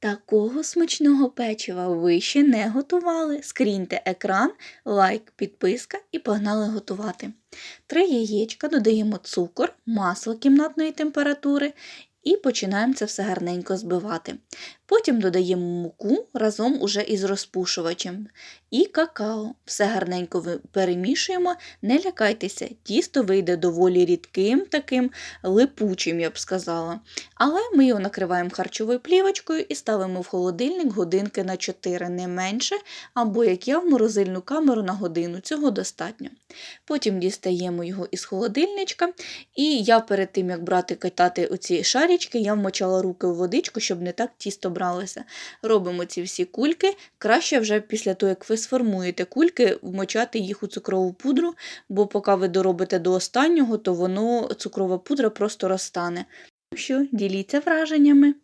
Такого смачного печива ви ще не готували. Скріньте екран, лайк, підписка і погнали готувати. Три яєчка додаємо цукор, масло кімнатної температури і починаємо це все гарненько збивати. Потім додаємо муку разом уже із розпушувачем і какао. Все гарненько перемішуємо, не лякайтеся, тісто вийде доволі рідким, таким липучим, я б сказала. Але ми його накриваємо харчовою плівочкою і ставимо в холодильник годинки на 4, не менше, або як я в морозильну камеру на годину, цього достатньо. Потім дістаємо його із холодильничка, і я перед тим, як брати катати оці шарічки, я вмочала руки в водичку, щоб не так тісто бралося. Робимо ці всі кульки. Краще вже після того, як ви сформуєте кульки, вмочати їх у цукрову пудру, бо поки ви доробите до останнього, то воно цукрова пудра просто розтане. Що, діліться враженнями.